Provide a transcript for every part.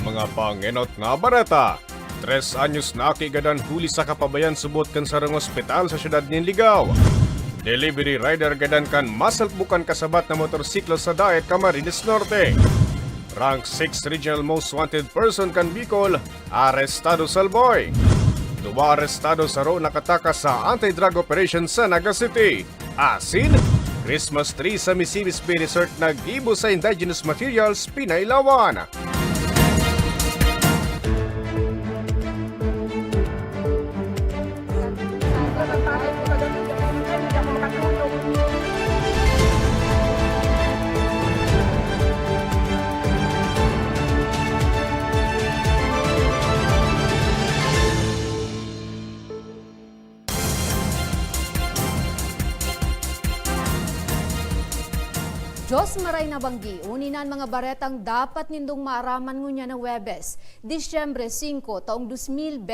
mga pangenot nga barata. Tres anyos na akigadan huli sa kapabayan subot kan sarang ospital sa syudad nin Ligaw. Delivery rider gadan kan masalpukan kasabat na motorsiklo sa Daet, Camarines Norte. Rank 6 Regional Most Wanted Person kan Bicol, arestado sa Alboy. Dua arestado sa ro nakataka sa anti-drug operation sa Naga City. Asin, Christmas tree sa Mississippi Bay Resort nag-ibo sa indigenous materials Pinaylawan. Diyos maray na banggi, uninan mga baretang dapat nindong maaraman ngunya na Webes, Disyembre 5, taong 2024.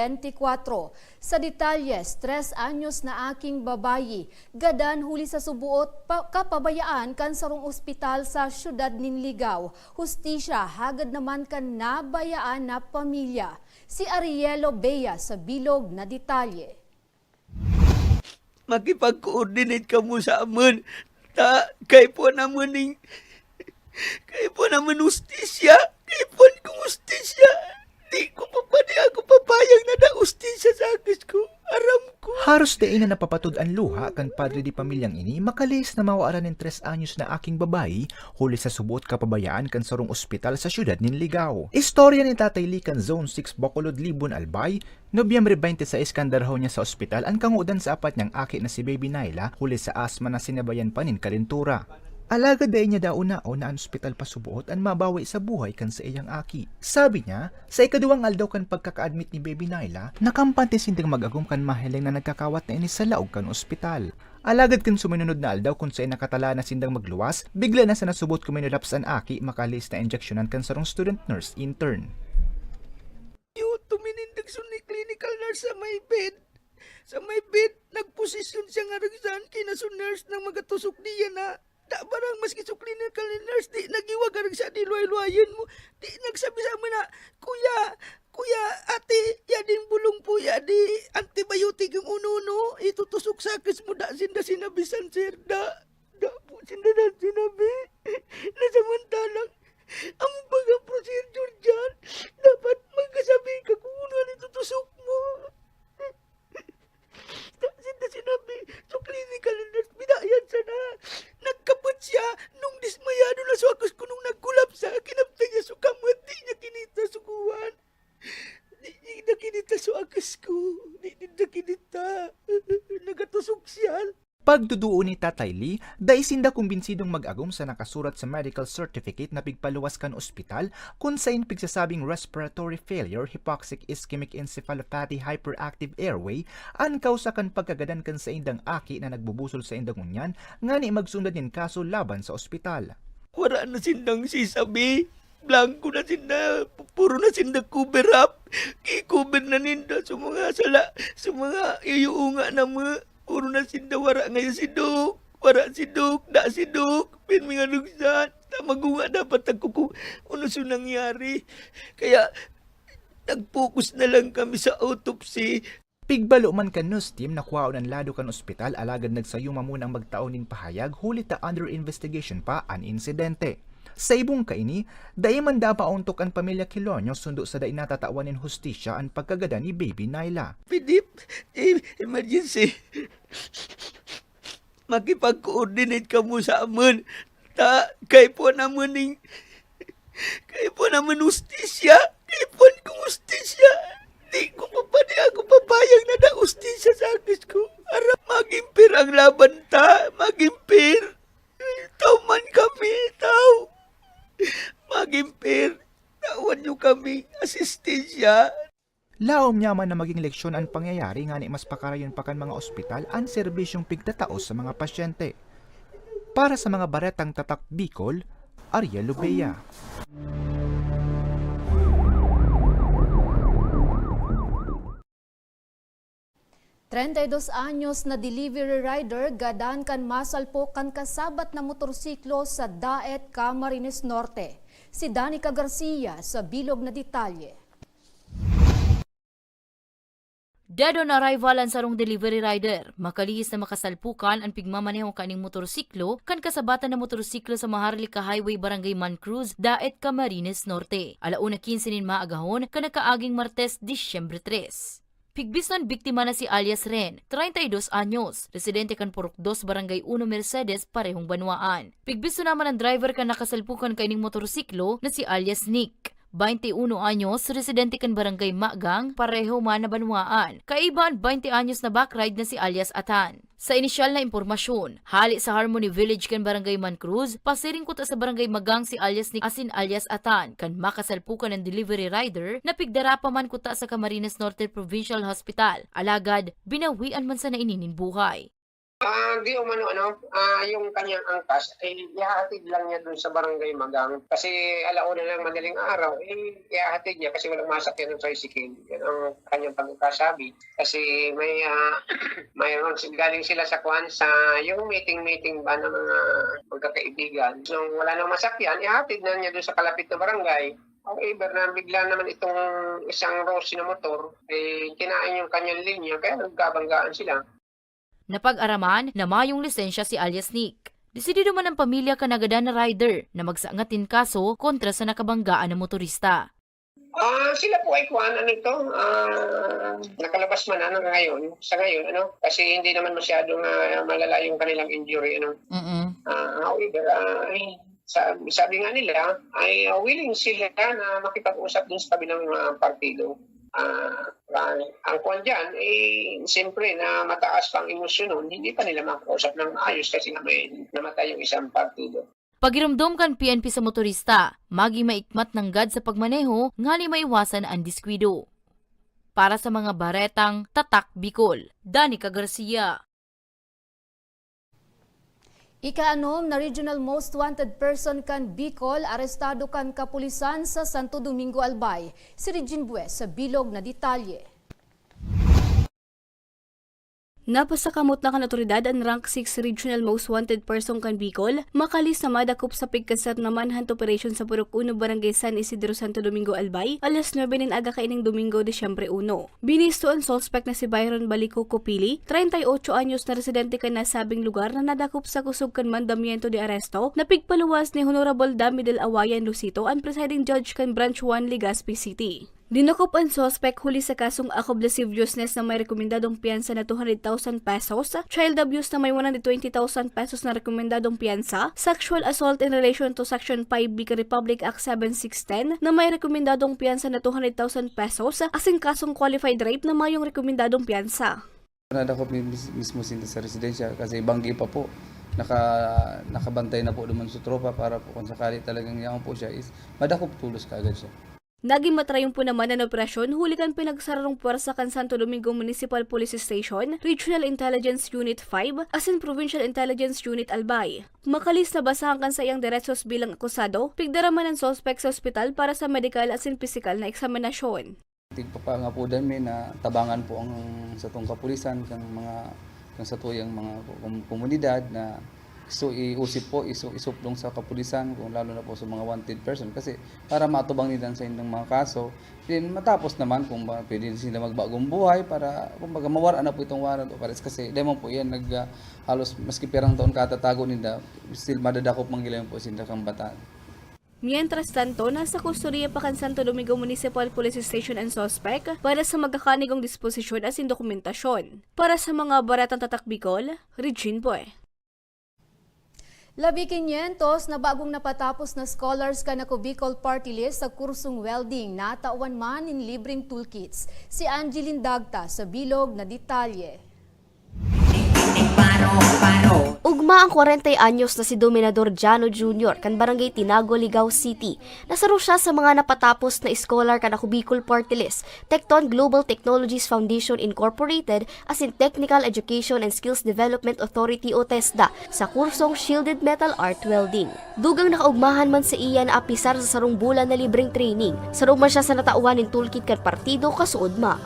Sa detalyes, tres anyos na aking babayi, gadan huli sa subuot pa, kapabayaan kan sarong ospital sa syudad nin Ligaw. Hustisya, hagad naman kan nabayaan na pamilya. Si Arielo Bea sa bilog na detalye. makipag-coordinate ka mo sa amin. Ta, kay po naman ning, kay po naman ustisya, kay po kong ustisya. Di ko pa pa, di ako papayag na na ustisya sa akis ko. Aram ko. Haros de na napapatud ang luha kan padre di pamilyang ini makalis na mawaaran ng tres anyos na aking babayi huli sa subot kapabayaan kan sarong ospital sa syudad nin Ligaw. Istorya ni Tatay Lee kan Zone 6 Bacolod Libon Albay, Nobyembre 26 kandarho niya sa ospital ang kangudan sa apat niyang aki na si Baby Naila huli sa asma na sinabayan pa nin kalintura. Alaga day niya daw na na ang ospital pa subuot ang mabawi sa buhay kan sa iyang aki. Sabi niya, sa ikaduwang aldaw kan pagkaka-admit ni Baby Naila, nakampante sinding mag-agum kan mahiling na nagkakawat na ini sa laog kan ospital. Alagad kan suminunod na aldaw kung sa'y nakatala na sindang magluwas, bigla na sa nasubot kuminulaps ang aki makalis na injeksyonan kan sarong student nurse intern. Yung tuminindag sun ni clinical nurse sa may bed. Sa may bed, nagposisyon siya nga ragsan kina sun nurse nang magatusok niya na Da barang maski sa clinical ni nurse, di nagiwag ka sa di luay-luayan mo. Di nagsabi sa amin na, Kuya, Kuya, ate, ya din bulong po ya di antibiotic yung uno-uno. Itutusok sa akis mo da sinda sinabisan sir. Da, da po sinda na sinabi. Na samantalang, ang baga procedure dyan, dapat magkasabi ka kung ano itutusok mo. Da sinda sinabi, so clinical nurse, binayan sana. Nagkapot siya nung dismayado na sa akos ko nung nagkulap sa kinaptay niya sa kamot. Di niya kinita sukuhan. Di niya kinita sa. Nagatusok siya. Pagduduo ni Tatay Lee, daisinda kumbinsidong mag-agum sa nakasurat sa medical certificate na pigpaluwas kan ospital kung sain pigsasabing respiratory failure, hypoxic ischemic encephalopathy, hyperactive airway, ang kausa kan pagkagadan kan sa indang aki na nagbubusol sa indang unyan, nga ni magsundan nin kaso laban sa ospital. Wala na sindang sisabi. Blanco na sinda. Puro na sinda cover up. I-cover na ninda sa mga sala. Sa mga iyuunga na mga. Puro na sinda wara ngayon si Duk. Wara si Duk. Da si Duk. Pin mga nugsan. Tamagunga dapat ako kung ano sa nangyari. Kaya nag-focus na lang kami sa autopsy. Pigbalo man kan news team nakuha ng lado kan ospital alagad nagsayuma munang magtaonin pahayag huli ta under investigation pa an insidente. Sa ibong kaini, dai man pa untok ang pamilya Kilonyo sundo sa dai natatawan nin hustisya ang pagkagada ni Baby Naila. Pidip, eh, emergency. Makipag-coordinate ka mo sa amin. Ta, kay po naman ning... Kay po naman ustisya. Kay po kong ustisya. Di ko pa pa di ako papayag na na ustisya sa akis ko. Ara, magimpir ang laban ta. Magimpir. Tao man kami, tao. Magimpir. Tawan niyo kami. Asistensya. Laom yaman na maging leksyon ang pangyayari nga ni mas pakarayon pa kan mga ospital ang serbisyong pigtataos sa mga pasyente. Para sa mga baretang tatak Bicol, Ariel Lubea. 32 anyos na delivery rider gadan kan masalpo kan kasabat na motorsiklo sa Daet, Camarines Norte. Si Danica Garcia sa bilog na detalye. Dead on arrival ang sarong delivery rider. Makalihis na makasalpukan ang pigmamaneho kaning motorsiklo kan kasabatan na motorsiklo sa Maharlika Highway Barangay Man Cruz, Daet, Camarines Norte. Alauna 15 nin maagahon kan nakaaging Martes, Disyembre 3. Pigbisnan biktima na si alias Ren, 32 anyos, residente kan Purok 2 Barangay 1 Mercedes, parehong banwaan. Pigbisto naman ang driver kan nakasalpukan kaining motorsiklo na si alias Nick. 21 anyos, residente kan barangay Magang, pareho man na banwaan. Kaiban, 20 anyos na backride na si alias Atan. Sa inisyal na impormasyon, hali sa Harmony Village kan barangay Man Cruz, pasiring kuta sa barangay Magang si alias ni Asin alias Atan, kan makasalpukan ng delivery rider na pigdara man kuta sa Camarines Norte Provincial Hospital. Alagad, binawian man sa naininin buhay. Ah, di umano ano, ah yung kanyang angkas ay ihahatid lang niya dun sa barangay Magang kasi alauna lang madaling araw eh ihahatid niya kasi walang masakyan ng tricycle. Yan ang kanyang pagkakasabi kasi may uh, mayroon galing sila sa kwan sa yung meeting-meeting ba ng mga magkakaibigan. Nung wala nang masakyan, ihahatid na niya dun sa kalapit na barangay. However, na bigla naman itong isang Rossi na motor, eh, kinain yung kanyang linya, kaya nagkabanggaan sila. Napag-araman na mayong lisensya si alias Nick. Desidido man ang pamilya kanagadan na rider na magsaangatin kaso kontra sa nakabanggaan na motorista. Ah, sila po ay kuan ano ito, ah, nakalabas man ano ngayon, sa ngayon ano, kasi hindi naman masyadong ah, malala yung kanilang injury ano. Mm Ah, however, ah, ay, sabi, sabi nga nila ay ah, willing sila na makipag-usap dun sa kabilang mga partido. Ah, ang kuan diyan eh siyempre na mataas pang emosyon nun, hindi pa nila makausap ng ayos kasi nga may namatay yung isang partido. Pagiramdom kan PNP sa motorista, magi maikmat ng gad sa pagmaneho, ngali maiwasan ang diskwido. Para sa mga baretang Tatak Bicol, Danica Garcia. Ikaanom na regional most wanted person kan Bicol, arestado kan kapulisan sa Santo Domingo Albay. Si Regine Bues sa bilog na detalye. Napasakamot na kan otoridad ang rank 6 regional most wanted person kan Bicol, makalis na madakop sa pigkasat na manhunt operation sa Purok 1 Barangay San Isidro Santo Domingo Albay, alas 9 nin aga kaining Domingo, Desyembre 1. Binisto ang suspect na si Byron Balico Copili, 38 anyos na residente kan nasabing lugar na nadakop sa kusog kan mandamiento de aresto, na pigpaluwas ni Honorable Dami del Awayan Lucito ang presiding judge kan Branch 1 Legazpi City. Dinakop ang suspect huli sa kasong active lasciviousness na may rekomendadong piyansa na 200,000 pesos, child abuse na may 120,000 pesos na rekomendadong piyansa, sexual assault in relation to Section 5B ka Republic Act 7610 na may rekomendadong piyansa na 200,000 pesos, asing kasong qualified rape na mayong rekomendadong piyansa. Nadakop mis- mismo sinta sa residensya kasi banggi pa po. Naka, nakabantay na po naman sa tropa para po kung sakali talagang yaman po siya is madakop tulos kaagad siya. Naging matrayon po naman ang operasyon huli kan pinagsararong puwersa kan Santo Domingo Municipal Police Station, Regional Intelligence Unit 5, asin Provincial Intelligence Unit Albay. Makalis na basahan kan sa iyang diretsos bilang akusado, pigdaraman ang suspect sa ospital para sa medical asin physical na eksaminasyon. Tigpapa nga po dami na tabangan po ang sa tong kapulisan kang mga kang sa tuyang mga kom- komunidad na so iusip po iso isuplong sa kapulisan kung lalo na po sa mga wanted person kasi para matubang nila sa inyong mga kaso then matapos naman kung ba, pwede sila magbagong buhay para kumbaga mawara na po itong warrant o pares kasi demon po yan nag ah, halos maski perang taon katatago nila still madadakop mangilan po sila kang bataan Mientras tanto, nasa kusturya pa kan Santo Domingo Municipal Police Station ang suspect para sa magkakanigong disposisyon asin dokumentasyon. Para sa mga baratang tatak Bicol, Regine Boy. Labi 500 na bagong napatapos na scholars ka na Bicol Party List sa kursong welding natawan man in libreng toolkits. Si Angeline Dagta sa bilog na detalye. Ugma ang 40 anyos na si Dominador Jano Jr. kan Barangay Tinago, Ligao City. Nasaro siya sa mga napatapos na scholar kan Bicol Party List, Tecton Global Technologies Foundation Incorporated as in Technical Education and Skills Development Authority o TESDA sa kursong Shielded Metal Art Welding. Dugang nakaugmahan man sa iya na apisar sa sarong bulan na libreng training. Sarong man siya sa natauan ng toolkit kan partido kasuod ma.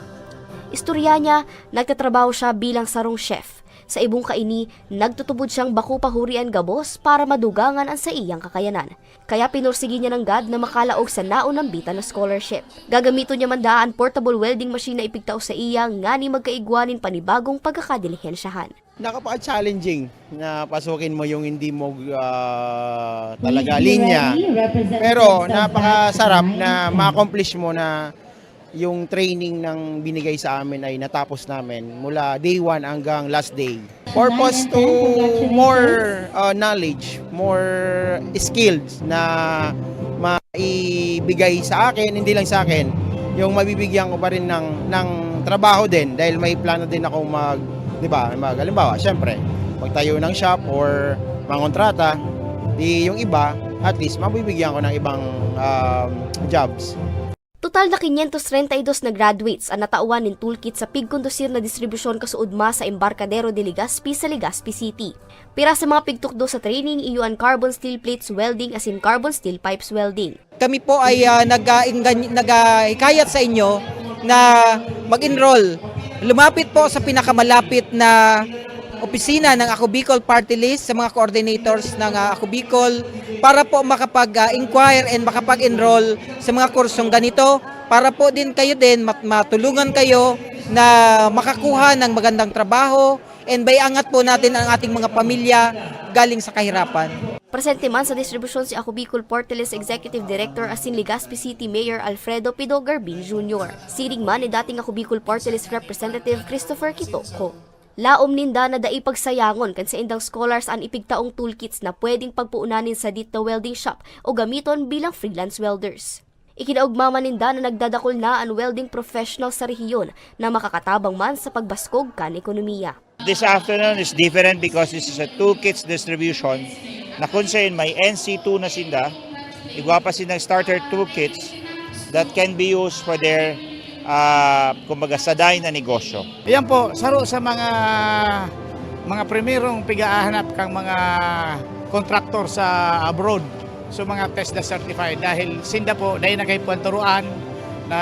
Istorya niya, nagtatrabaho siya bilang sarong chef. Sa ibong kaini, nagtutubod siyang bako pahurian gabos para madugangan ang sa iyang kakayanan. Kaya pinursigi niya ng God na makalaog sa naunang bita na scholarship. Gagamito niya man daan portable welding machine na ipigtao sa iya nga ni magkaigwanin panibagong pagkakadilihensyahan. Napaka-challenging na pasukin mo yung hindi mo ah, talaga linya. Pero napakasarap na ma-accomplish mo na yung training ng binigay sa amin ay natapos namin mula day 1 hanggang last day. Purpose to more uh, knowledge, more skills na maibigay sa akin, hindi lang sa akin, yung mabibigyan ko pa rin ng, ng trabaho din dahil may plano din ako mag, di ba, mag, halimbawa, syempre, magtayo ng shop or mangontrata, di yung iba, at least mabibigyan ko ng ibang um, jobs. Total na 532 na graduates ang natauan ng toolkit sa pigkondusir na distribusyon kasuudma sa Embarcadero de Legazpi sa Legazpi City. Pira sa mga pigtukdo sa training, iyuan carbon steel plates welding as in carbon steel pipes welding. kami po ay uh, nag-hikayat sa inyo na mag-enroll. Lumapit po sa pinakamalapit na opisina ng Ako Bicol Party List sa mga coordinators ng uh, Ako Bicol para po makapag-inquire and makapag-enroll sa mga kursong ganito para po din kayo din mat- matulungan kayo na makakuha ng magandang trabaho and bayangat po natin ang ating mga pamilya galing sa kahirapan. Presente man sa distribusyon si Ako Bicol Porteles Executive Director asin Legazpi City Mayor Alfredo Pido Garbin Jr. Siring man ni dating Ako Bicol Porteles Representative Christopher Kitoko. Laom ninda na dai pagsayangon kan sa indang scholars an ipigtaong toolkits na pwedeng pagpuunanin sa dito welding shop o gamiton bilang freelance welders. Ikinaugmama ninda na nagdadakol na ang welding professional sa rehiyon na makakatabang man sa pagbaskog kan ekonomiya. This afternoon is different because this is a toolkits distribution na saan may NC2 na sinda, igwa pa sinang starter toolkits that can be used for their uh, kumbaga saday na negosyo. Yan po, saro sa mga mga primerong pigahanap kang mga kontraktor sa abroad. So mga TESDA certified dahil sinda po dahil nagaypuan turuan na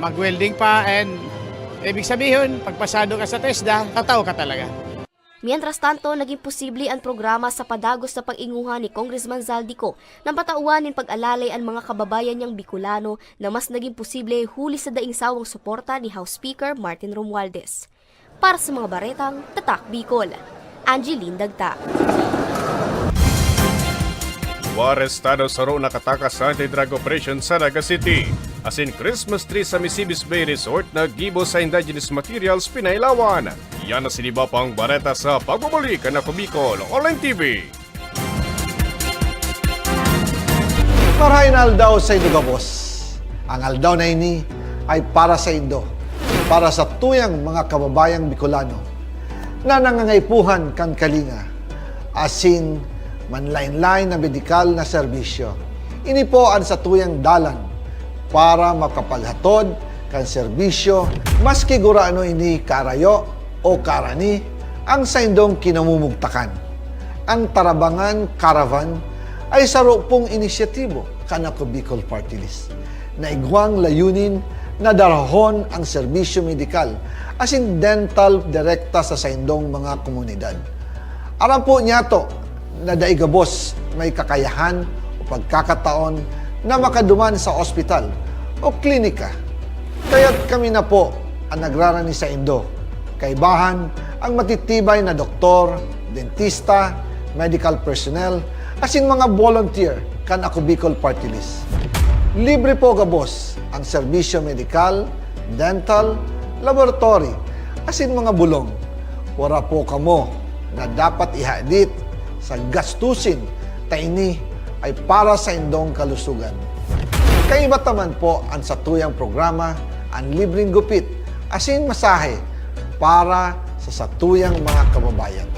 mag-welding pa and ibig sabihin pagpasado ka sa TESDA, tataw ka talaga. Mientras tanto, naging posible ang programa sa padagos na pag-inguhan ni Congressman Zaldico nang patauanin pag-alalay ang mga kababayan niyang Bicolano na mas naging posible huli sa daing sawang suporta ni House Speaker Martin Romualdez. Para sa mga baretang, Tatak Bicol. Angeline Dagta. Arestado sa ro nakatakas sa anti-drug operation sa Naga City. As in Christmas tree sa Misibis Bay Resort na gibo sa indigenous materials pinailawan. Yan na siniba pang bareta sa pagbabalik na Bicol Online TV. Marahin aldaw sa Indo Gabos. Ang aldaw na ini ay para sa Indo, para sa tuyang mga kababayang Bicolano na nangangaipuhan kan kalinga, asin manlain-lain na medikal na serbisyo. Ini po ang sa tuyang dalan para makapaghatod kan serbisyo maski gurano ini karayo o karani ang sa indong kinamumugtakan. Ang Tarabangan Caravan ay saro pong inisyatibo kanako Bicol Party List na igwang layunin na darahon ang serbisyo medikal as in dental direkta sa saindong mga komunidad. Aram po niya to na daigabos may kakayahan o pagkakataon na makaduman sa ospital o klinika. Kaya't kami na po ang nagrarani sa Indo. Kaibahan ang matitibay na doktor, dentista, medical personnel, asin mga volunteer kan ako Bicol Party List. Libre po gabos ang serbisyo medikal, dental, laboratory, asin mga bulong. Wala po kamo na dapat ihadit sa gastusin taini ay para sa indong kalusugan. Kaiba taman po ang satuyang programa ang libreng gupit asin masahe para sa satuyang mga kababayan.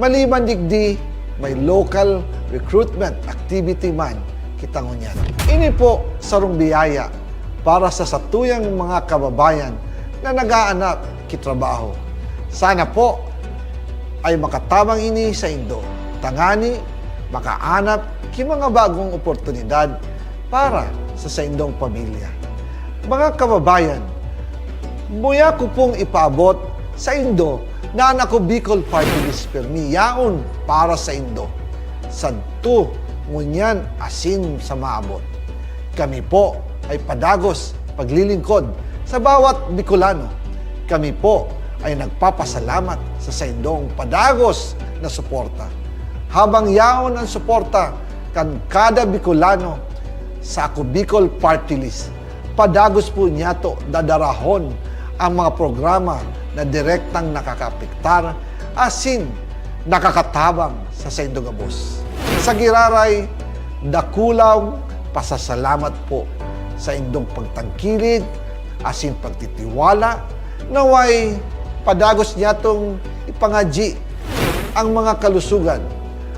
Maliban digdi, may local recruitment activity man kitang unyan. Ini po sarong biyaya para sa satuyang mga kababayan na nag-aanap kitrabaho. Sana po ay makatabang ini sa Indo. Tangani, makaanap ki mga bagong oportunidad para sa sa indong pamilya. Mga kababayan, buya ko pong ipaabot sa Indo na nako Bicol Party List Permi yaon para sa Indo. Sadto ngunyan asin sa maabot. Kami po ay padagos paglilingkod sa bawat Bicolano. Kami po ay nagpapasalamat sa Saindong padagos na suporta. Habang yaon ang suporta kan kada Bicolano sa Ako Bicol Party List, padagos po niya to dadarahon ang mga programa na direktang nakakapiktar asin nakakatabang sa Saindong Abos. Sa Giraray, dakulaw pasasalamat po sa indong pagtangkilid, asin pagtitiwala, naway padagos niya tong ipangaji ang mga kalusugan,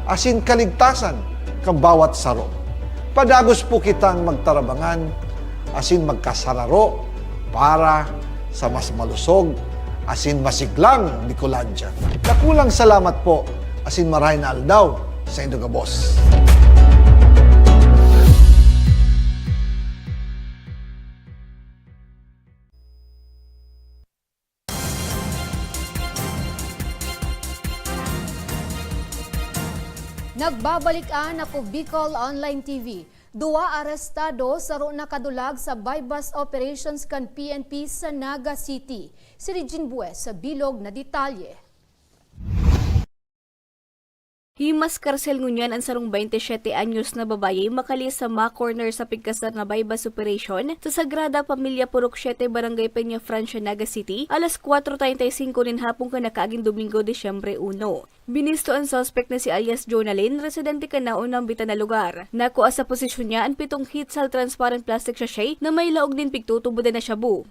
asin kaligtasan kang bawat saro. Padagos po kitang magtarabangan, asin magkasararo para sa mas malusog, asin masiglang Bicolandia. Nakulang salamat po, asin marahin na aldaw sa Indogabos. Nagbabalikan ako Bicol Online TV. Duwa arestado sa ro nakadulag sa bypass operations kan PNP sa Naga City. Si Regine Bues sa bilog na detalye. Himas karsel ngunyan ang sarong 27 anyos na babaye makali sa ma corner sa pigkasar na bypass operation sa Sagrada Pamilya Purok 7 Barangay Peña Francia Naga City alas 4.35 nin hapong ka nakaaging Domingo, Desyembre 1. Binisto ang suspect na si alias Jonalyn, residente ka na unang bitan na lugar. Nakuha sa posisyon niya ang pitong hit sa transparent plastic sachet na may laog din pigtutubo na shabu.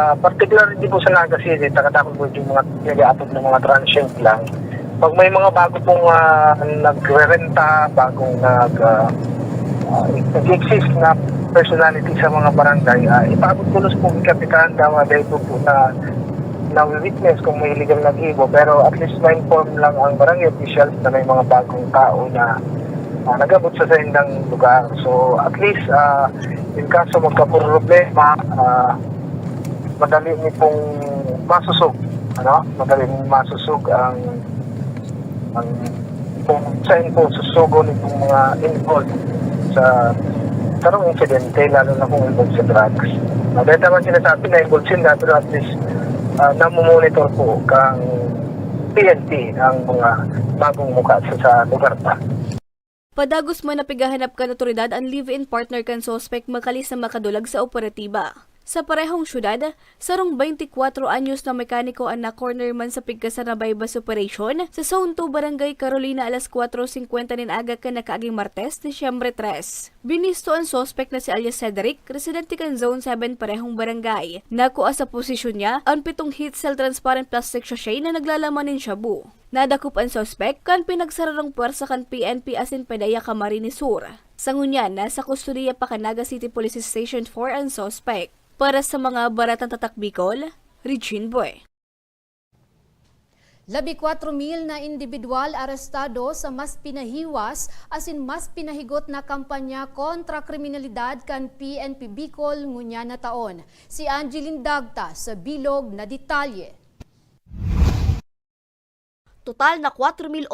Uh, particular din po sa Naga City, takatapos po yung mga nag-aatog ng mga transient lang. Pag may mga bago pong uh, nagre-renta, bagong nag, uh, uh, nag-exist na personality sa mga barangay, uh, ipabot ko po ang kapitan tama dahil po po na na witness kung may illegal nag-ibo pero at least ma-inform lang ang barangay officials na may mga bagong tao na uh, nagabot sa sendang lugar. So at least uh, in kaso magka-problema, uh, madali ni pong masusog. Ano? Madali ni masusog ang ang kung saan po susugo nitong mga involved sa tarong insidente, lalo na kung involved sa drugs. Uh, dahil naman sinasabi na involved sila, pero at least uh, namumonitor po kang PNP ang mga bagong mukha sa, sa lugar pa. Padagos man napigahanap kan otoridad ang live-in partner kan suspect makalis na makadulag sa operatiba. Sa parehong syudad, sarong 24 anyos na mekaniko ang na-corner man sa pigkasan na bypass operation sa Zone 2 Barangay Carolina alas 4.50 nin aga ka nakaaging Martes, Disyembre 3. Binisto ang suspect na si alias Cedric, residente kan Zone 7 parehong barangay. Nakuha sa posisyon niya ang pitong heat cell transparent plastic sachet na naglalaman ng shabu. Nadakop ang suspect kan pinagsararong puwersa kan PNP asin Pedaya Camarines Sur. Sa ngunyan, nasa kustudiya pa Canaga City Police Station 4 ang suspect. Para sa mga baratang tatak Bicol, Regine Boy. Labi 4 mil na individual arestado sa mas pinahiwas asin mas pinahigot na kampanya kontra kriminalidad kan PNP Bicol ngunya na taon. Si Angeline Dagta sa bilog na detalye. Total na 4,847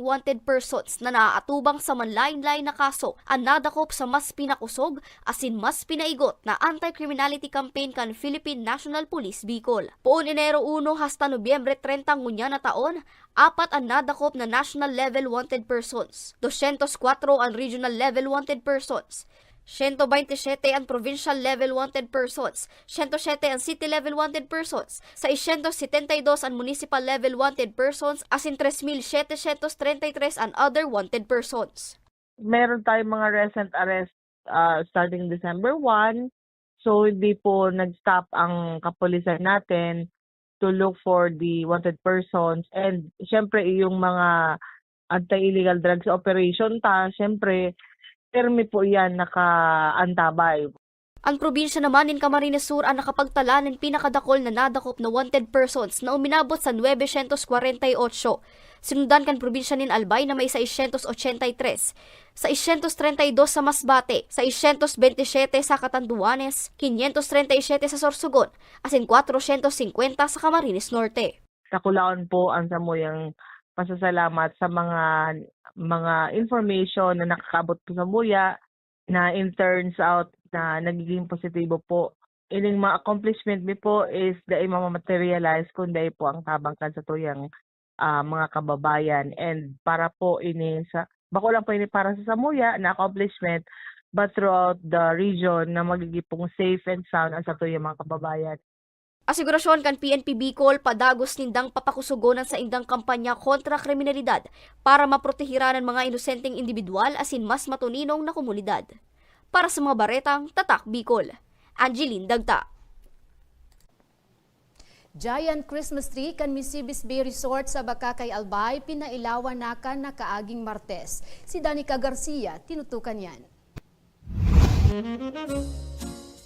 wanted persons na naaatubang sa manlain-lain na kaso ang nadakop sa mas pinakusog asin mas pinaigot na anti-criminality campaign kan Philippine National Police Bicol. Poon Enero 1 hasta Nobyembre 30 ngunya na taon, apat ang nadakop na national level wanted persons, 204 ang regional level wanted persons, 127 ang provincial level wanted persons, 107 ang city level wanted persons, sa 172 ang municipal level wanted persons, asin 3,733 ang other wanted persons. Meron tayong mga recent arrest uh, starting December 1. So, hindi po nag-stop ang kapulisan natin to look for the wanted persons. And, syempre, yung mga anti-illegal drugs operation ta, syempre, permi po yan nakaantabay. Ang probinsya naman ng Camarines Sur ang nakapagtala ng pinakadakol na nadakop na wanted persons na uminabot sa 948. Sinundan kan probinsya nin Albay na may 683, 632 sa Masbate, 627 sa Catanduanes, 537 sa Sorsogon, asin 450 sa Camarines Norte. Kakulaon po ang samuyang pasasalamat sa mga mga information na nakakaabot po sa muya na in turns out na nagiging positibo po. Ining mga accomplishment mi po is dahil mamamaterialize kung dahil po ang tabangkan sa tuyang ah, mga kababayan and para po ini sa bako lang po ini para sa Samuya na accomplishment but throughout the region na magiging pong safe and sound ang sa tuyang mga kababayan. Asigurasyon kan PNP Bicol padagos nindang papakusugonan sa indang kampanya kontra kriminalidad para maprotehiran ang mga inosenteng individual asin mas matuninong na komunidad. Para sa mga baretang Tatak Bicol, Angeline Dagta. Giant Christmas tree kan Misibis Bay Resort sa Bakakay Albay pinailawan na kan na kaaging Martes. Si Danica Garcia tinutukan yan.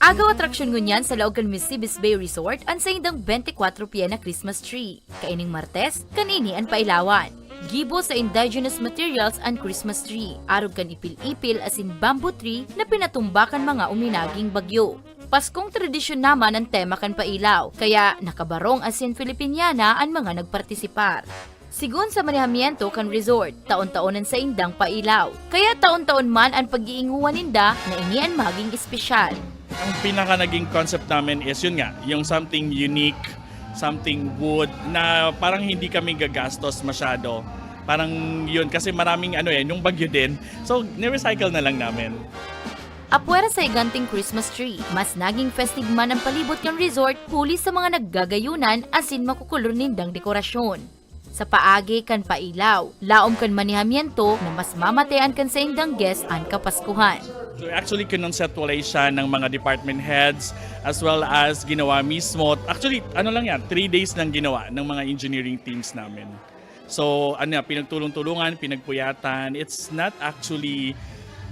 Agaw atraksyon ngunyan sa laog kan Misibis Bay Resort ang sa indang 24 piya na Christmas tree. Kaining Martes, kanini ang pailawan. Gibo sa indigenous materials ang Christmas tree. Arog kan ipil-ipil asin bamboo tree na pinatumbakan mga uminaging bagyo. Paskong tradisyon naman ang tema kan pailaw, kaya nakabarong asin Filipiniana ang mga nagpartisipar. Sigun sa manihamiento kan resort, taon-taonan sa indang pailaw. Kaya taon-taon man ang pag-iinguan ninda na ini ang maging espesyal. Ang pinaka naging concept namin is yun nga, yung something unique, something wood na parang hindi kami gagastos masyado. Parang yun kasi maraming ano eh, yung bagyo din. So, ni-recycle na lang namin. Apwera sa iganting Christmas tree, mas naging festive man ang palibot ng resort huli sa mga naggagayunan asin makukulor nindang dekorasyon. Sa paagi kan pailaw, laom kan manihamiento na mas mamatean kan sa indang guest ang kapaskuhan. Actually kinonceptualize siya ng mga department heads as well as ginawa mismo. Actually, ano lang yan, three days lang ginawa ng mga engineering teams namin. So ano, pinagtulong-tulungan, pinagpuyatan. It's not actually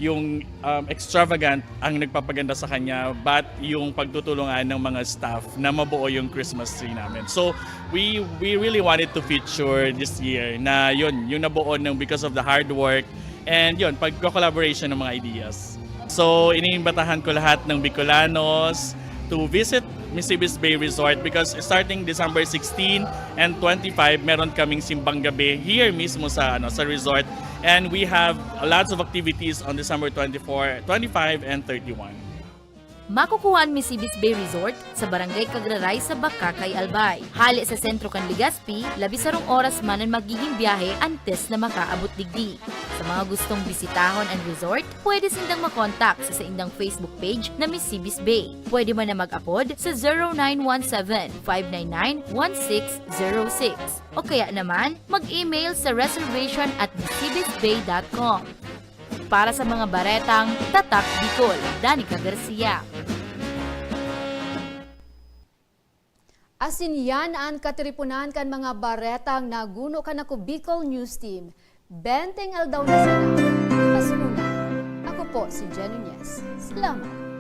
yung um, extravagant ang nagpapaganda sa kanya but yung pagtutulungan ng mga staff na mabuo yung Christmas tree namin. So we we really wanted to feature this year na yun, yung nabuo ng because of the hard work and yun, pag-collaboration ng mga ideas. So iniimbatahan ko lahat ng Bicolanos to visit Misibis Bay Resort because starting December 16 and 25 meron kaming simbang gabi here mismo sa ano sa resort and we have lots of activities on December 24, 25 and 31. Makukuha ang Misibis Bay Resort sa Barangay Kagraray sa Bakakay, Albay. Hali sa sentro kan Legazpi, labisarong oras man ang magiging biyahe antes na makaabot digdi. Sa mga gustong bisitahon ang resort, pwede sindang makontak sa sa indang Facebook page na Misibis Bay. Pwede man na mag-apod sa 0917-599-1606 o kaya naman mag-email sa reservation at misibisbay.com. Para sa mga baretang Tatak Bicol, Danica Garcia. Asin yan ang katiripunan kan mga baretang naguno kan ako Bicol News Team. Benteng aldaw na sila. Pasuna. Ako po si Jen Nunez. Salamat.